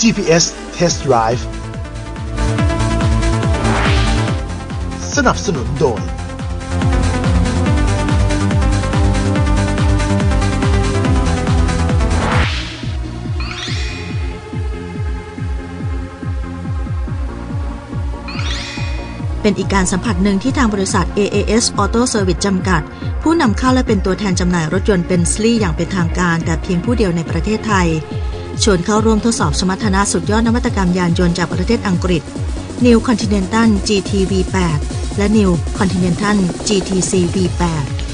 GPS Test Drive สนับสนุนโดย เป็นอีกการสัมผัสหนึ่งที่ทางบริษัท AAS Auto Service จำกัด ผู้นำเข้าและเป็นตัวแทนจำหน่ายรถยนต์เบนซ์ลีอย่างเป็นทางการแต่เพียงผู้เดียวในประเทศไทย ชวนเข้าร่วมทดสอบสมรรถนะสุดยอดนวัตกรรมยานยนต์จากประเทศอังกฤษ New Continental GT V8 และ New Continental GTC V8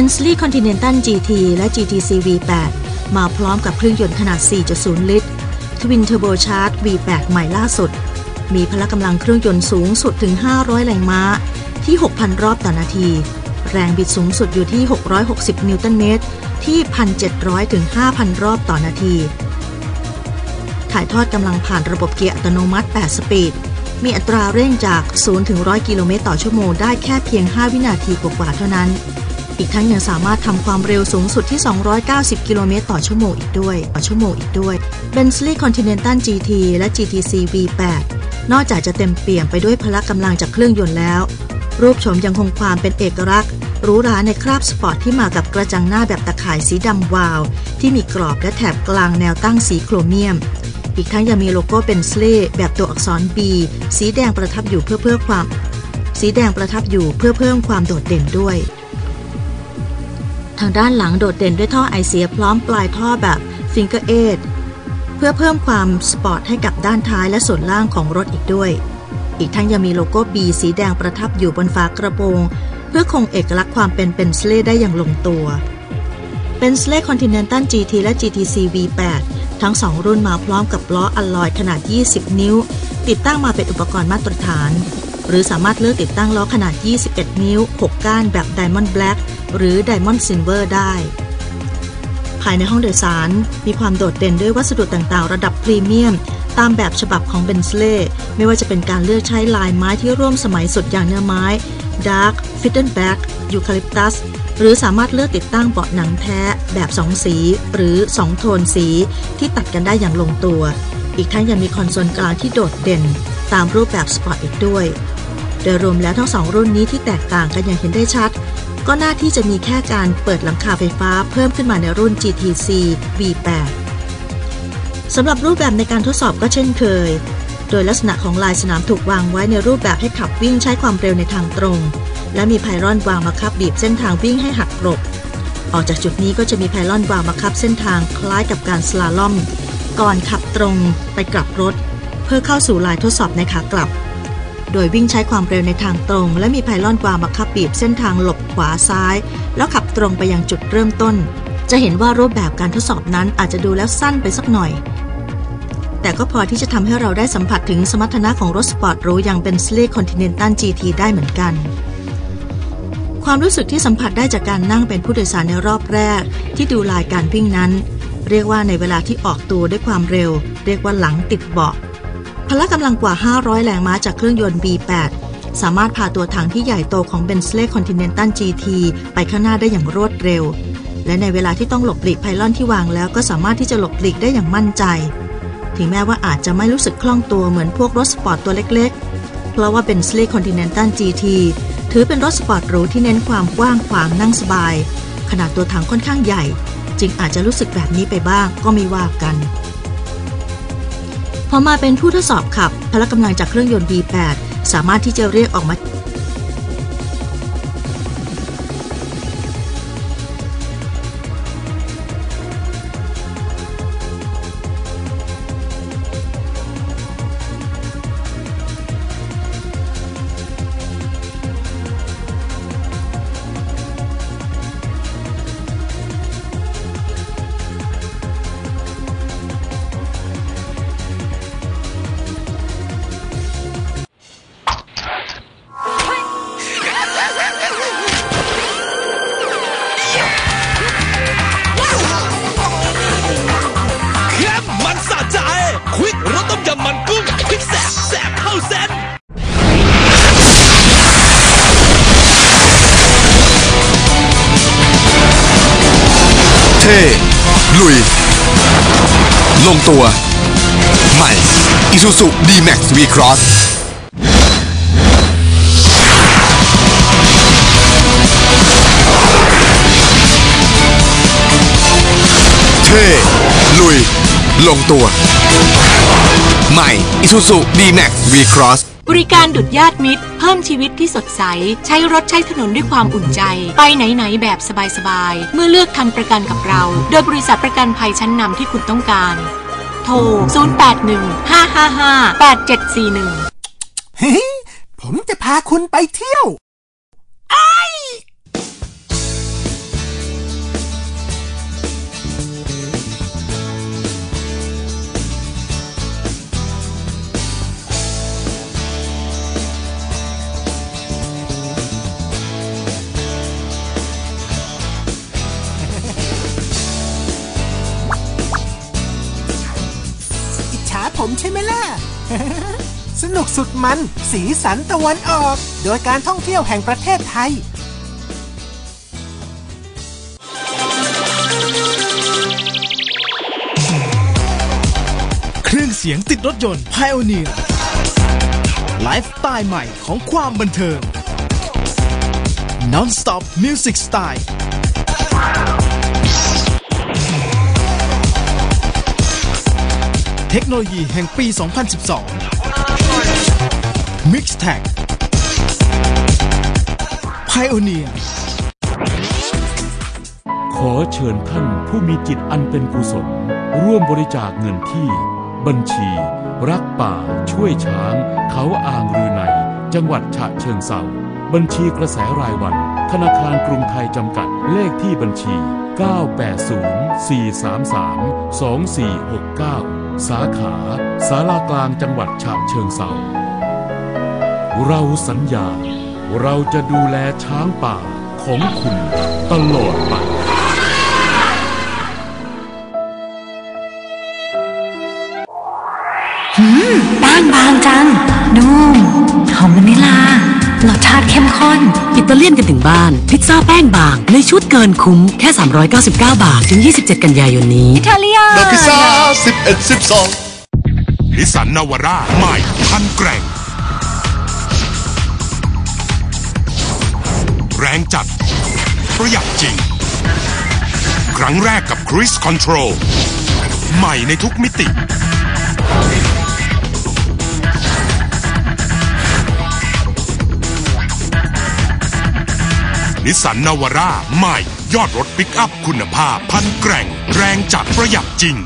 Bentley Continental GT และ GTC V8 มาพร้อมกับเครื่องยนต์ขนาด 4.0 ลิตร Twin Turbo Charge V8 ใหม่ล่าสุด มีพละกำลังเครื่องยนต์สูงสุดถึง 500 แรงม้า ที่ 6,000 รอบต่อนาที แรงบิดสูงสุดอยู่ที่ 660 นิวตันเมตร ที่ 1,700 ถึง 5,000 รอบต่อนาที ถ่ายทอดกำลังผ่านระบบเกียร์อัตโนมัติ 8 สปีด มีอัตราเร่งจาก 0 ถึง 100 กิโลเมตรต่อชั่วโมงได้แค่เพียง 5 วินาทีกว่าๆเท่านั้น อีกทั้งยังสามารถทำความเร็วสูงสุดที่ 290 กิโลเมตรต่อชั่วโมงอีกด้วยต่อชั่วโมงอีกด้วย Bentley Continental GT และ GTC V8 นอกจากจะเต็มเปี่ยมไปด้วยพละกำลังจากเครื่องยนต์แล้ว รูปโฉมยังคงความเป็นเอกลักษณ์หรูหราในคราบสปอร์ตที่มากับกระจังหน้าแบบตะข่ายสีดำวาว ที่มีกรอบและแถบกลางแนวตั้งสีโครเมียม อีกทั้งยังมีโลโก้เป็นสเลแบบตัวอักษร B สีแดงประทับอยู่เพื่อเพิ่มความ สีแดงประทับอยู่เพื่อเพิ่มความโดดเด่นด้วย ทางด้านหลังโดดเด่นด้วยท่อไอเสียพร้อมปลายท่อแบบ Finger 8เพื่อเพิ่มความสปอร์ตให้กับด้านท้ายและส่วนล่างของรถอีกด้วย อีกทั้งยังมีโลโก้ B สีแดงประทับอยู่บนฝากระโปรง เพื่อคงเอกลักษณ์ความเป็นเป็นสเลได้อย่างลงตัว เป็นสเล Continental GT และ GTC V8 ทั้ง2รุ่นมาพร้อมกับล้ออัลลอยขนาด 20 นิ้ว ติดตั้งมาเป็นอุปกรณ์มาตรฐาน หรือสามารถเลือกติดตั้งล้อขนาด 21 นิ้ว 6 ก้านแบบ Diamond Black หรือ Diamond Silver ได้ ภายในห้องโดยสาร มีความโดดเด่นด้วยวัสดุต่างๆ ระดับพรีเมียม ตามแบบฉบับของเบนซ์เล่ไม่ว่าจะเป็นการเลือกใช้ลายไม้ที่ร่วมสมัยสุดอย่างเนื้อไม้ Dark f i t t e n b a c k Eucalyptus หรือสามารถเลือกติดตั้งเบาะหนังแท้แบบ 2 สี หรือ 2 โทนสีที่ตัดกันได้อย่างลงตัว อีกทั้งยังมีคอนโซลกลางที่โดดเด่น ตามรูปแบบสปอร์ตอีกด้วย โดยรวมแล้วทั้งสองรุ่นนี้ที่แตกต่างกันอย่างเห็นได้ชัด ก็น่าที่จะมีแค่การเปิดหลังคาไฟฟ้าเพิ่มขึ้นมาในรุ่น GTC V8 สำหรับรูปแบบในการทดสอบก็เช่นเคย โดยลักษณะของลายสนามถูกวางไว้ในรูปแบบให้ขับวิ่งใช้ความเร็วในทางตรง และมีไพลอนวางมาคับบีบเส้นทางวิ่งให้หักหลบออกจากจุดนี้ก็จะมีไพลอนวางมาคับเส้นทางคล้ายกับการสลาลอม ก่อนขับตรงไปกลับรถ เพื่อเข้าสู่ลายทดสอบในขากลับ โดยวิ่งใช้ความเร็วในทางตรง และมีไพลอนวางมาคับบีบเส้นทางหลบขวาซ้าย แล้วขับตรงไปยังจุดเริ่มต้น จะเห็นว่ารูปแบบการทดสอบนั้นอาจจะดูแล้วสั้นไปสักหน่อย แต่ก็พอที่จะทำให้เราได้สัมผัสถึงสมรรถนะของรถสปอร์ตหรูอย่างเป็น s l e e Continental GT ได้เหมือนกันความรู้สึกที่สัมผัสได้จากการนั่งเป็นผู้โดยสารในรอบแรก ที่ดูลายการวิ่งนั้น เรียกว่าในเวลาที่ออกตัวด้วยความเร็ว เรียกว่าหลังติดเบาะ พละกำลังกว่า 500 แรงม้าจากเครื่องยนต์ B8 สามารถพาตัวถังที่ใหญ่โตของ Bentley Continental GT ไปข้างหน้าได้อย่างรวดเร็ว และในเวลาที่ต้องหลบหลีกไพลอนที่วางแล้วก็สามารถที่จะหลบหลีกได้อย่างมั่นใจ ถึงแม้ว่าอาจจะไม่รู้สึกคล่องตัวเหมือนพวกรถสปอร์ตตัวเล็กๆ เพราะว่า Bentley Continental GT ถือเป็นรถสปอร์ตหรูที่เน้นความกว้างขวางนั่งสบาย ขนาดตัวถังค่อนข้างใหญ่ จึงอาจจะรู้สึกแบบนี้ไปบ้างก็ไม่ว่ากัน พอมาเป็นผู้ทดสอบขับพละกำลังจากเครื่องยนต์ V8 สามารถที่จะเรียกออกมา ท่ลุย ลงตัว ใหม่ Isuzu D-Max V-Cross เท่ลุย ลงตัว ใหม่ Isuzu D-Max V-Cross บริการดุดญาติมิตร เพิ่มชีวิตที่สดใส ใช้รถใช้ถนนด้วยความอุ่นใจ ไปไหน ๆ แบบสบาย ๆ เมื่อเลือกทำประกันกับเรา โดยบริษัทประกันภัยชั้นนำที่คุณต้องการ โทร 081 555 8741เฮ้ยผมจะพาคุณไปเที่ยวอิ มใช่ไหมล่ะ สนุกสุดมัน สีสันตะวันออก โดยการท่องเที่ยวแห่งประเทศไทยเครื่องเสียงติดรถยนต์ Pioneer ไลฟ์สไตล์ใหม่ของความบันเทิง Non-stop Music Style ทคโนโลยีแห่งปี 2012 Mix Tag Pioneer ขอเชิญท่านผู้มีจิตอันเป็นกุศล ร่วมบริจาคเงินที่ บัญชี รักป่า ช่วยช้าง เขาอ่างรือใน จังหวัดฉะเชิงเซาบัญชีกระแสรายวัน ธนาคารกรุงไทยจำกัดเลขที่บัญชี 980-433-2469 สาขาสารากลางจังหวัดฉะเชิงเซาเราสัญญา เราจะดูแลช้างป่าของคุณตลอดไปแป้งบางจังนุ่มหอมวานิลา รสชาติเข้มข้น อิตาเลียนกันถึงบ้าน พิซซ่าแป้งบาง ในชุดเกินคุ้มแค่ 399 บาท ถึง 27 กันยายนนี้อิตาเลียนเดอะพิซซ่า11 12นิสสันนาวาร่าใหม่พันแกร่ง แรงจัด ประหยัดจริง ครั้งแรกกับ Cruise Control ใหม่ในทุกมิติ นิสสันนาวาร่าใหม่ ยอดรถปิกอัพคุณภาพ พันแกร่ง แรงจัดประหยัดจริง